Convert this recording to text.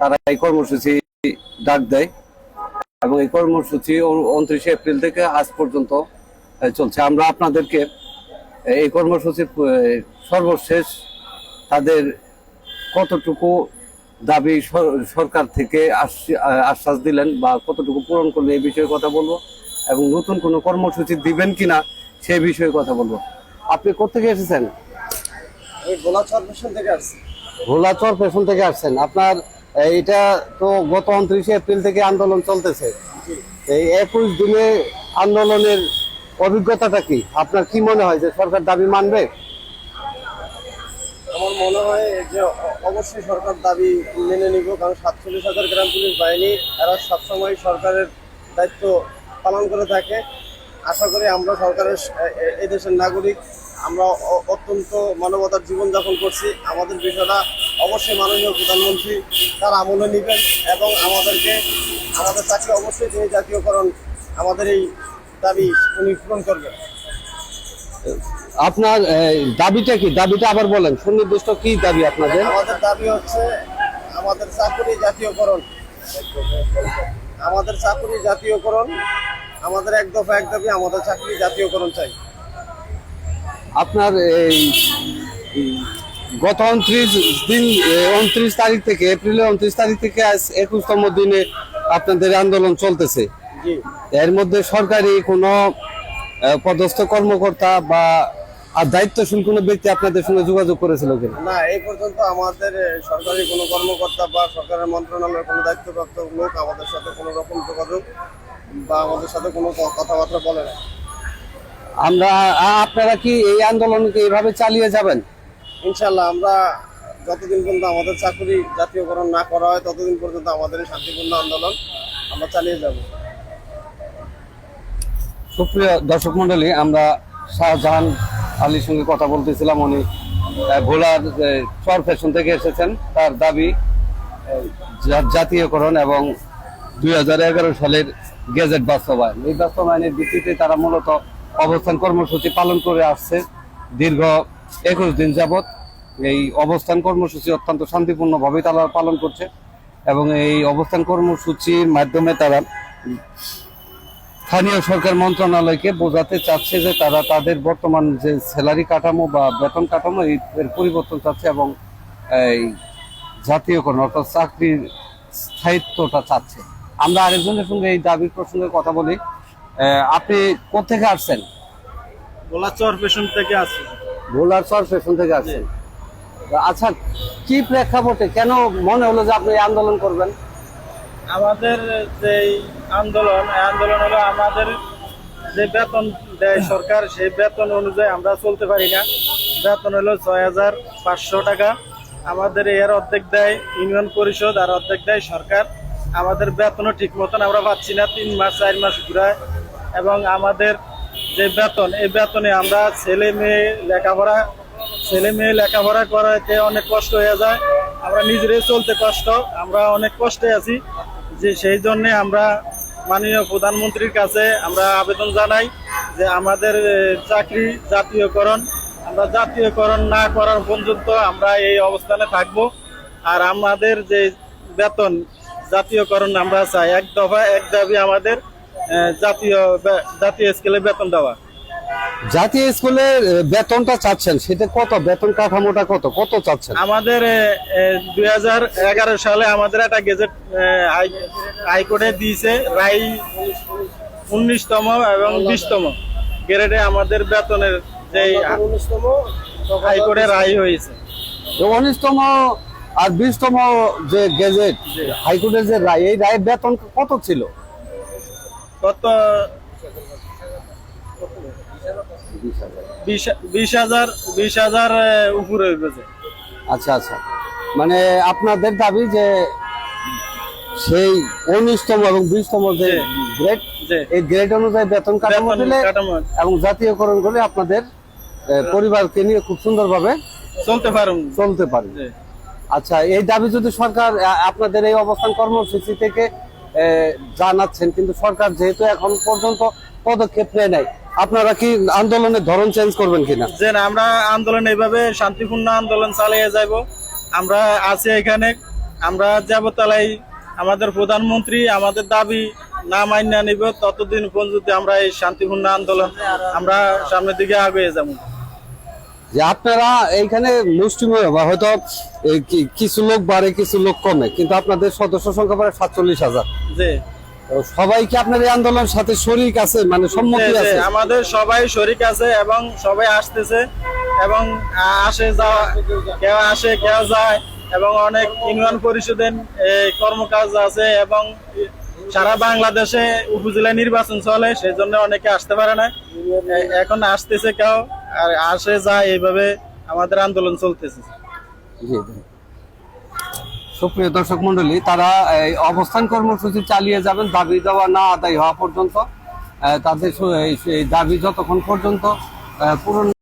তারা এই কর্মসূচি ডাক দেয় এবং এই কর্মসূচি উনত্রিশে এপ্রিল থেকে আজ পর্যন্ত চলছে। আমরা আপনাদেরকে এই কর্মসূচির সর্বশেষ তাদের কতটুকু দাবি সরকার থেকে আশ- আশ্বাস দিলেন বা কতটুকু পূরণ করলেন এই বিষয়ে কথা বলব এবং নতুন কোনো কর্মসূচি দিবেন কিনা সেই বিষয়ে কথা বলব। আপনি কোথেকে এসেছেন? আমি গোলাচর মিশন থেকে আসছি। ভোলাচর পেশন থেকে আসছেন। আপনার এইটা তো গত উনত্রিশে এপ্রিল থেকে আন্দোলন চলতেছে। এই একুশ দিনে আন্দোলনের অভিজ্ঞতাটা কি? আপনার কি মনে হয় যে সরকার দাবি মানবে? আমার মনে হয় যে অবশ্যই সরকার দাবি মেনে নিব, কারণ সাতচল্লিশ হাজার গ্রাম পুলিশ বাহিনী, এরা সবসময় সরকারের দায়িত্ব পালন করে থাকে। আশা করি আমরা সরকারের স- এ- এ- এই দেশের নাগরিক, আমরা অত্যন্ত মানবতার জীবনযাপন করছি। আমাদের বিষয়টা অবশ্যই মাননীয় প্রধানমন্ত্রী তার আমলে নেবেন এবং আমাদেরকে আমাদের চাকরি অবশ্যই তিনি জাতীয়করণ আমাদের এই দাবি উনি পূরণ করবেন। আপনার দাবিটা কি? দাবিটা আবার বলেন সুনির্দিষ্ট কি দাবি আপনাদের? আমাদের দাবি হচ্ছে আমাদের চাকুরি জাতীয়করণ। আমাদের চাকুরি জাতীয়করণ আমাদের এক দফা এক দাবি আমাদের চাকরি জাতীয়করণ চাই। আপনার এই গত উনত্রিশ দিন উনত্রিশ তারিখ থেকে এপ্রিলের উনত্রিশ তারিখ থেকে আজ একুশতম দিনে আপনাদের আন্দোলন চলতেছে। এর মধ্যে সরকারি কোনো পদস্থ কর্মকর্তা বা আর দায়িত্বশীল কোনো ব্যক্তি আপনাদের সঙ্গে যোগাযোগ করেছিল কিনা? না এই পর্যন্ত আমাদের সরকারি কোনো কর্মকর্তা বা সরকারের মন্ত্রণালয়ের কোনো দায়িত্বপ্রাপ্ত লোক আমাদের সাথে কোনো রকম যোগাযোগ বা আমাদের সাথে কোনো কথাবার্তা বলে না। আমরা আপনারা কি এই আন্দোলনকে এইভাবে চালিয়ে যাবেন? ইনশাল্লাহ আমরা যতদিন পর্যন্ত আমাদের চাকরি জাতীয়করণ না করা হয়, ততদিন পর্যন্ত আমাদের এই শান্তিপূর্ণ আন্দোলন আমরা চালিয়ে যাব। সুপ্রিয় দর্শক মন্ডলী আমরা শাহজাহান আলীর সঙ্গে কথা বলতেছিলাম। উনি ভোলার চর ফ্যাশন থেকে এসেছেন। তার দাবি জাতীয়করণ এবং দুই হাজার এগারো সালের গেজেট বাস্তবায়ন। এই বাস্তবায়নের ভিত্তিতে তারা মূলত অবস্থান কর্মসূচি পালন করে আসছে। দীর্ঘ একুশ দিন যাবত এই অবস্থান কর্মসূচি অত্যন্ত শান্তিপূর্ণভাবে তারা পালন করছে এবং এই অবস্থান কর্মসূচির মাধ্যমে তারা স্থানীয় সরকার মন্ত্রণালয়কে বোঝাতে চাচ্ছে যে তারা তাদের বর্তমান যে স্যালারি কাঠামো বা বেতন কাঠামো এর পরিবর্তন চাচ্ছে এবং এই জাতীয়করণ অর্থাৎ চাকরির স্থায়িত্বটা চাচ্ছে। আমরা আরেকজনের সঙ্গে এই দাবির প্রসঙ্গে কথা বলি। আপনি কোথেকে আসছেন? গোলাচর পেশন থেকে আসছি। ভোলার চর স্টেশন থেকে আসছেন। আচ্ছা কি প্রেক্ষাপটে? কেন মনে হলো যে আপনি আন্দোলন করবেন? আমাদের যে আন্দোলন আন্দোলন হলো আমাদের যে বেতন দেয় সরকার, সেই বেতন অনুযায়ী আমরা চলতে পারি না। বেতন হলো ছয় হাজার পাঁচশো টাকা। আমাদের এর অর্ধেক দেয় ইউনিয়ন পরিষদ আর অর্ধেক দেয় সরকার। আমাদের বেতনও ঠিক মতন আমরা পাচ্ছি না, তিন মাস, চার মাস ঘুরায়। এবং আমাদের যে বেতন, এই বেতনে আমরা ছেলে মেয়ে লেখাপড়া ছেলে মেয়ে লেখাপড়া করাতে অনেক কষ্ট হয়ে যায়। আমরা নিজেরাই চলতে কষ্ট, আমরা অনেক কষ্টে আছি। যে সেই জন্যে আমরা মাননীয় প্রধানমন্ত্রীর কাছে আমরা আবেদন জানাই যে আমাদের চাকরি জাতীয়করণ, আমরা জাতীয়করণ না করার পর্যন্ত আমরা এই অবস্থানে থাকব। আর আমাদের যে বেতন, জাতীয়করণ আমরা চাই। এক দফা এক দাবি আমাদের জাতীয় জাতীয় স্কেলে বেতন দেওয়া। জাতীয় স্কুলে বেতনটা চাচ্ছেন। সেটা কত? বেতন কাঠামোটা কত? কত চাচ্ছেন? আমাদের দুই হাজার এগারো সালে আমাদের একটা গেজেট হাইকোর্টে দিয়েছে রায় উনিশতম এবং বিশতম গ্রেডে আমাদের বেতনের যে উনিশতম হাইকোর্টে রায় হয়েছে। উনিশতম আর বিশতম যে গেজেট হাইকোর্টের যে রায় এই রায়ের বেতন কত ছিল? কত বিশ হাজার বিশ হাজার উপরে আচ্ছা আচ্ছা। মানে আপনাদের দাবি যে সেই উনিশতম এবং বিশতম যে গ্রেড যে এই গ্রেড অনুযায়ী বেতন কাঠামো দিলে এবং জাতীয়করণ করে আপনাদের পরিবারকে নিয়ে খুব সুন্দরভাবে চলতে পারুন। চলতে পারে আচ্ছা এই দাবি যদি সরকার আপনাদের এই অবস্থান কর্মসূচি থেকে জানাচ্ছেন কিন্তু সরকার যেহেতু এখন পর্যন্ত পদক্ষেপ নেয় নাই আপনারা কি আন্দোলনের ধরন চেঞ্জ করবেন কিনা? যে আমরা আন্দোলন এইভাবে শান্তিপূর্ণ আন্দোলন চালিয়ে যাব আমরা আছি এখানে আমরা যাবতালাই আমাদের প্রধানমন্ত্রী আমাদের দাবি না মান্য নিব ততদিন পর্যন্ত আমরা এই শান্তিপূর্ণ আন্দোলন আমরা সামনের দিকে আগে যাব। যে আপনারা এইখানে মুসলিম বা হয়তো কিছু লোক বাড়ে কিছু লোক কমে কিন্তু আপনাদের সদস্য সংখ্যা প্রায় সাতচল্লিশ হাজার। তো সবাই কি আপনার এই আন্দোলন সাথে শরিক আছে মানে সম্মতি আছে। আমাদের সবাই শরিক আছে এবং সবাই আসতেছে এবং আসে যাওয়া কেউ আসে কেউ যায় এবং অনেক ইউনিয়ন পরিষদের কর্মকাজ আছে এবং সারা বাংলাদেশে উপজেলা নির্বাচন চলে সেই জন্য অনেকে আসতে পারে না। এখন আসতেছে কেউ আর আসে যায় এইভাবে আমাদের আন্দোলন চলতেছে। জি। সুপ্রিয় দর্শক মন্ডলী তারা এই অবস্থান কর্মসূচি চালিয়ে যাবেন, দাবি দেওয়া না আদায় হওয়া পর্যন্ত। তাদের দাবি যতক্ষণ পর্যন্ত পূরণ